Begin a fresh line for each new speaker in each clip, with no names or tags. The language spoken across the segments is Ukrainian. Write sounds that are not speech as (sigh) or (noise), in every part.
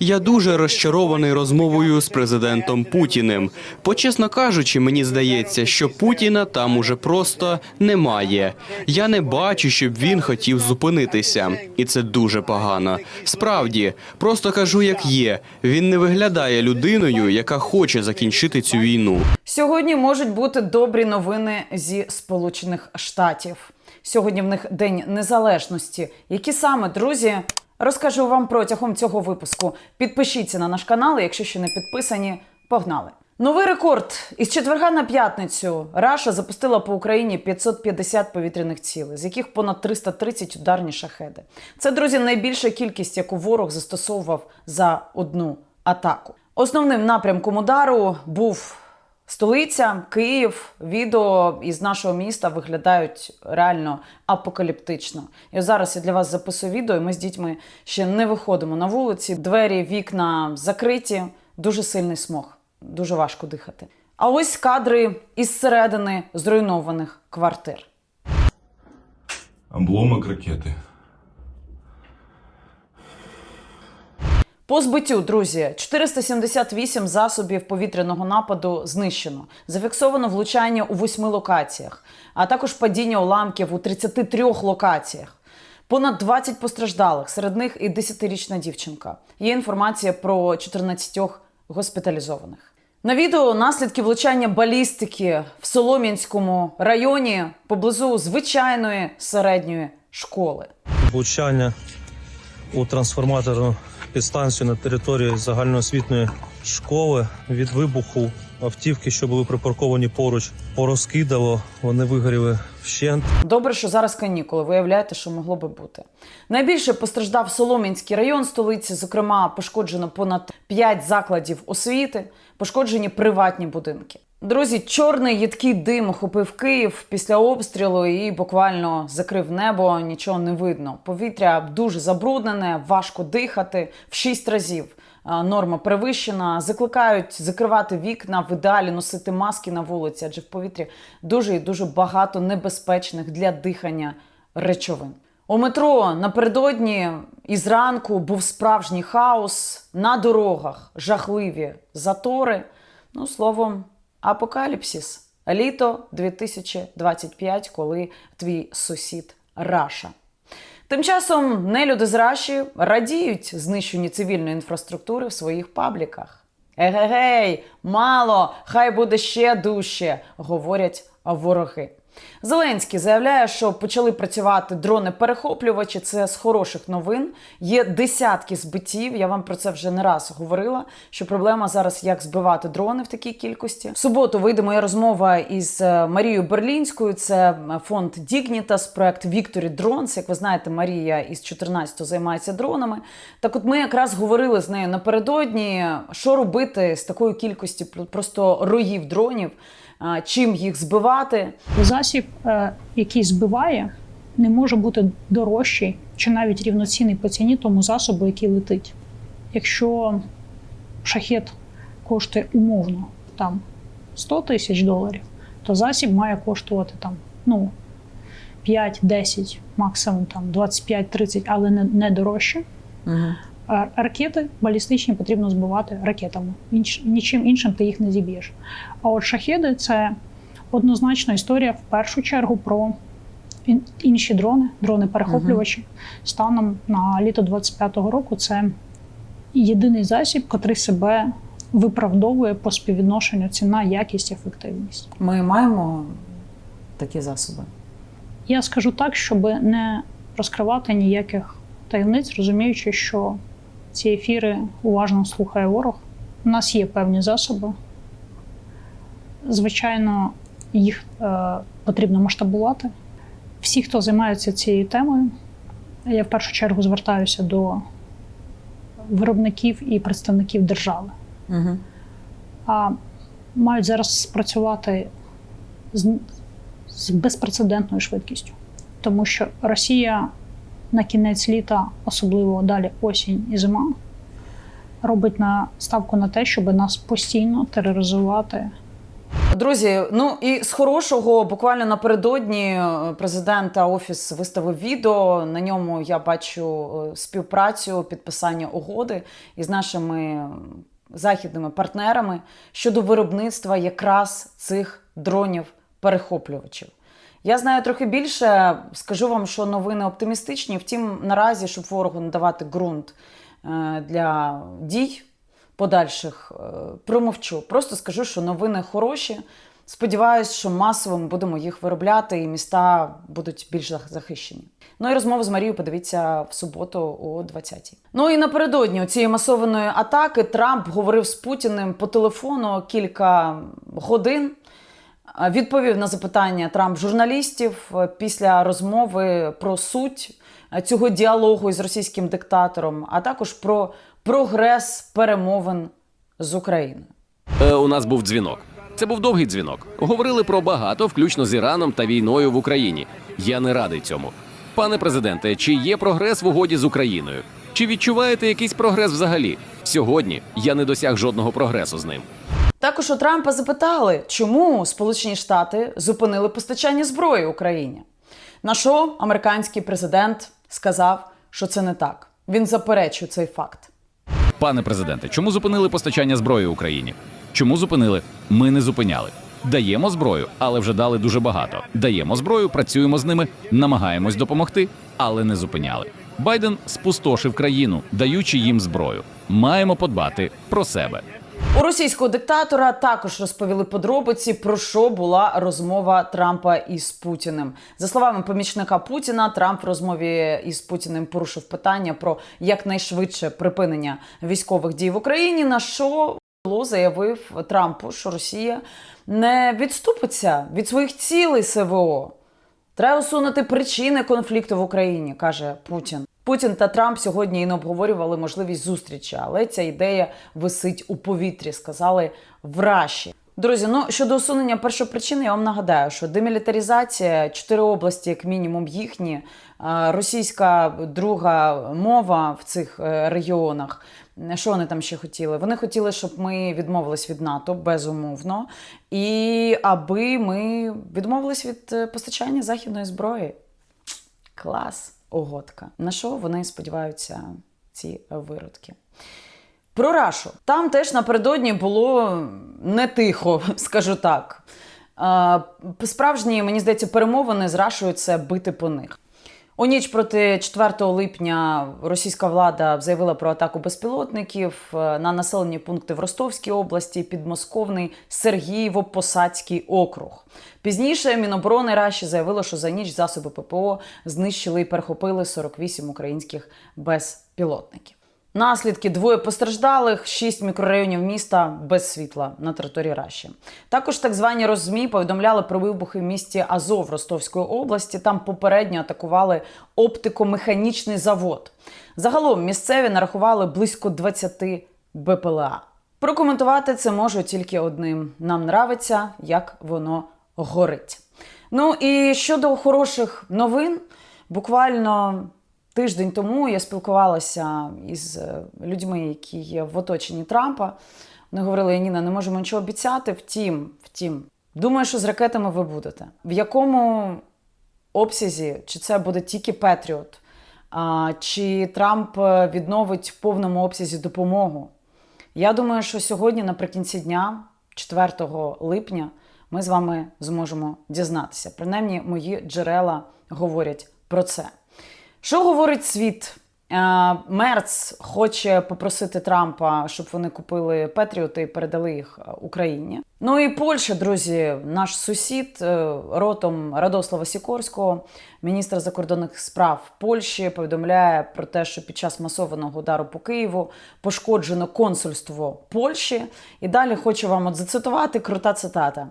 Я дуже розчарований розмовою з президентом Путіним. Бо, чесно кажучи, мені здається, що Путіна там уже просто немає. Я не бачу, щоб він хотів зупинитися, і це дуже погано. Справді, просто кажу, як є. Він не виглядає людиною, яка хоче закінчити цю війну.
Сьогодні можуть бути добрі новини зі Сполучених Штатів. Сьогодні в них День Незалежності. Які саме друзі? Розкажу вам протягом цього випуску. Підпишіться на наш канал, якщо ще не підписані. Погнали! Новий рекорд із четверга на п'ятницю Раша запустила по Україні 550 повітряних цілей, з яких понад 330 ударні шахеди. Це друзі найбільша кількість, яку ворог застосовував за одну атаку. Основним напрямком удару був Столиця, Київ, відео із нашого міста виглядають реально апокаліптично. І зараз я для вас записую відео. і Ми з дітьми ще не виходимо на вулиці. Двері, вікна закриті, дуже сильний смог, дуже важко дихати. А ось кадри із середини зруйнованих квартир.
Обломок ракети.
По збиттю, друзі, 478 засобів повітряного нападу знищено. Зафіксовано влучання у восьми локаціях, а також падіння уламків у 33 локаціях. Понад 20 постраждалих, серед них і 10-річна дівчинка. Є інформація про 14 госпіталізованих. На відео наслідки влучання балістики в Солом'янському районі поблизу звичайної середньої школи.
влучання у трансформаторну підстанцію на території загальноосвітньої школи від вибуху автівки, що були припарковані поруч, порозкидало, вони вигоріли вщент.
Добре, що зараз канікули. Виявляєте, що могло би бути. Найбільше постраждав Солом'янський район столиці. Зокрема, пошкоджено понад 5 закладів освіти, пошкоджені приватні будинки. Друзі, чорний їдкий дим охопив Київ після обстрілу і буквально закрив небо. Нічого не видно. Повітря дуже забруднене, важко дихати в 6 разів. Норма перевищена. Закликають закривати вікна, в ідеалі носити маски на вулиці, адже в повітрі дуже і дуже багато небезпечних для дихання речовин. У метро напередодні і зранку був справжній хаос на дорогах, жахливі затори. Ну, словом, апокаліпсис. Літо 2025, коли твій сусід Раша. Тим часом нелюди з Раші радіють знищенню цивільної інфраструктури в своїх пабліках. Егегей, мало, хай буде ще дужче, говорять вороги. Зеленський заявляє, що почали працювати дрони-перехоплювачі. Це з хороших новин. Є десятки збиттів. Я вам про це вже не раз говорила. Що проблема зараз як збивати дрони в такій кількості. В суботу вийде моя розмова із е, Марією Берлінською. Це е, фонд Dignitas, проект Victory Drones. Як ви знаєте, Марія із 14-го займається дронами. Так, от ми якраз говорили з нею напередодні, що робити з такою кількістю просто роїв дронів, чим їх збивати.
Засіб, е, який збиває, не може бути дорожчий чи навіть рівноцінний по ціні тому засобу, який летить. Якщо шахет коштує умовно там 100 тисяч доларів, то засіб має коштувати там ну 5-10, максимум там 25-30, але не, не дорожче. А Ракети балістичні потрібно збивати ракетами. Нічим іншим ти їх не зіб'єш. А от шахеди це однозначно історія в першу чергу про інші дрони, дрони-перехоплювачі. Станом на літо 25-го року це єдиний засіб, котрий себе виправдовує по співвідношенню ціна, якість, ефективність.
Ми маємо такі засоби.
Я скажу так, щоб не розкривати ніяких таємниць, розуміючи, що ці ефіри уважно слухає ворог. У нас є певні засоби. Звичайно, їх е, потрібно масштабувати. Всі, хто займається цією темою, я в першу чергу звертаюся до виробників і представників держави.
Угу.
а мають зараз спрацювати з, з безпрецедентною швидкістю. Тому що Росія на кінець літа, особливо далі осінь і зима, робить на ставку на те, щоб нас постійно тероризувати
Друзі, ну і з хорошого, буквально напередодні е, президента офіс виставив відео. На ньому я бачу е, співпрацю, підписання угоди із нашими західними партнерами щодо виробництва якраз цих дронів-перехоплювачів. Я знаю трохи більше. Скажу вам, що новини оптимістичні. Втім, наразі, щоб ворогу не давати ґрунт е, для дій подальших, е, промовчу. Просто скажу, що новини хороші. Сподіваюсь, що масово ми будемо їх виробляти, і міста будуть більш захищені. Ну і розмову з Марією подивіться в суботу о 20-й. Ну і напередодні цієї масованої атаки Трамп говорив з Путіним по телефону кілька годин. Відповів на запитання Трамп журналістів е, після розмови про суть е, цього діалогу із російським диктатором, а також про прогрес перемовин з Україною.
Е, у нас був дзвінок. Це був довгий дзвінок. Говорили про багато, включно з Іраном та війною в Україні. Я не радий цьому. Пане президенте, чи є прогрес в угоді з Україною? Чи відчуваєте якийсь прогрес взагалі? Сьогодні я не досяг жодного прогресу з ним.
Також у Трампа запитали, чому Сполучені Штати зупинили постачання зброї Україні. На що американський президент сказав, що це не так. Він заперечує цей факт.
Пане президенте, чому зупинили постачання зброї Україні? Чому зупинили? Ми не зупиняли. Даємо зброю, але вже дали дуже багато. Даємо зброю, працюємо з ними, намагаємось допомогти, але не зупиняли. Байден спустошив країну, даючи їм зброю. Маємо подбати про себе.
У російського диктатора також розповіли подробиці, про що була розмова Трампа із Путіним. За словами помічника Путіна, Трамп в розмові із Путіним порушив питання про якнайшвидше припинення військових дій в Україні. На що Ло заявив Трампу, що Росія не відступиться від своїх цілей СВО. Треба усунути причини конфлікту в Україні, каже Путін. Путін та Трамп сьогодні і не обговорювали можливість зустрічі, але ця ідея висить у повітрі, сказали в Раші. Друзі, ну щодо усунення першопричини, я вам нагадаю, що демілітаризація, чотири області, як мінімум, їхні, е, російська друга мова в цих е, регіонах. Що вони там ще хотіли? Вони хотіли, щоб ми відмовились від НАТО безумовно, і аби ми відмовились від е, постачання західної зброї. Клас, угодка. На що вони сподіваються, ці виродки? Про Рашу. Там теж напередодні було не тихо, (laughs) скажу так. Справжні, мені здається, перемовини з Рашою це бити по них. У ніч проти 4 липня російська влада заявила про атаку безпілотників е, на населені пункти в Ростовській області, підмосковний Сергієво-Посадський округ. Пізніше Міноборони Раші заявило, що за ніч засоби ППО знищили і перехопили 48 українських безпілотників. Наслідки двоє постраждалих, шість мікрорайонів міста без світла на території Раші. Також так звані роззмі повідомляли про вибухи в місті Азов Ростовської області. Там попередньо атакували оптико-механічний завод. Загалом місцеві нарахували близько 20 БПЛА. Прокоментувати це можу тільки одним: нам нравиться, як воно горить. Ну і щодо хороших новин, буквально тиждень тому я спілкувалася із е, людьми, які є в оточенні Трампа. Вони говорили: Ніна, не можемо нічого обіцяти. Втім, втім, думаю, що з ракетами ви будете. В якому обсязі, чи це буде тільки Петріот, чи Трамп відновить в повному обсязі допомогу? Я думаю, що сьогодні, наприкінці дня, 4 липня, ми з вами зможемо дізнатися. Принаймні, мої джерела говорять про це. Що говорить світ? Е, Мерц хоче попросити Трампа, щоб вони купили Петріоти і передали їх е, Україні. Ну і Польща, друзі, наш сусід е, ротом Радослава Сікорського, міністр закордонних справ Польщі, повідомляє про те, що під час масованого удару по Києву пошкоджено консульство Польщі. І далі хочу вам от зацитувати крута цитата.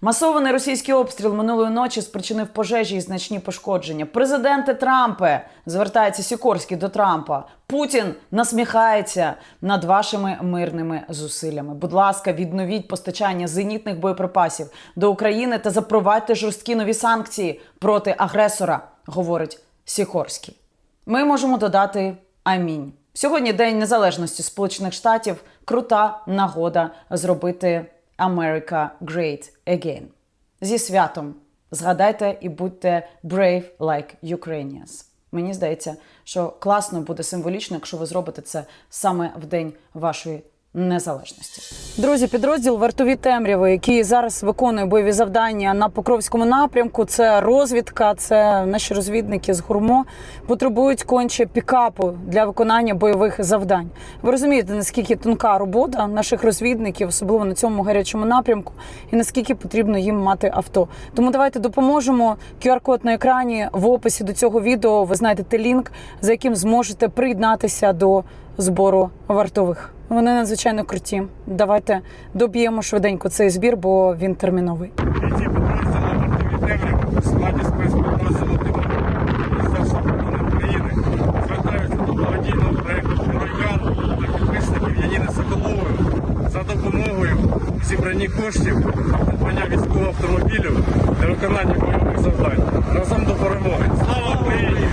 Масований російський обстріл минулої ночі спричинив пожежі і значні пошкодження. Президенте Трампе звертається Сікорський до Трампа. Путін насміхається над вашими мирними зусиллями. Будь ласка, відновіть постачання зенітних боєприпасів до України та запровадьте жорсткі нові санкції проти агресора, говорить Сікорський. Ми можемо додати амінь. Сьогодні День Незалежності Сполучених Штатів. Крута нагода зробити America Great Again. Зі святом згадайте і будьте brave like Ukrainians. Мені здається, що класно буде символічно, якщо ви зробите це саме в день вашої незалежності. Друзі, підрозділ вартові темряви, який зараз виконує бойові завдання на Покровському напрямку. Це розвідка, це наші розвідники з гурмо потребують конче пікапу для виконання бойових завдань. Ви розумієте, наскільки тонка робота наших розвідників, особливо на цьому гарячому напрямку, і наскільки потрібно їм мати авто. Тому давайте допоможемо. QR-код на екрані в описі до цього відео. Ви знайдете лінк, за яким зможете приєднатися до збору вартових. Вони надзвичайно круті. Давайте доб'ємо швиденько цей збір, бо він терміновий.
Складі спецпідрозділу Міністерства оборони України звертаються до благодійного проєкту «Геройган» та підписників Яніни за допомогою у зібранні коштів придбання військового автомобілю для виконання бойових завдань. Разом до перемоги. Слава Україні!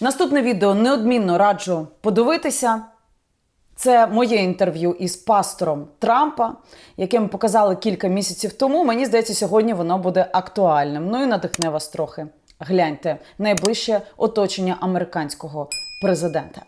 Наступне відео неодмінно раджу подивитися. Це моє інтерв'ю із пастором Трампа, яке ми показали кілька місяців тому. Мені здається, сьогодні воно буде актуальним. Ну і надихне вас трохи. Гляньте найближче оточення американського президента.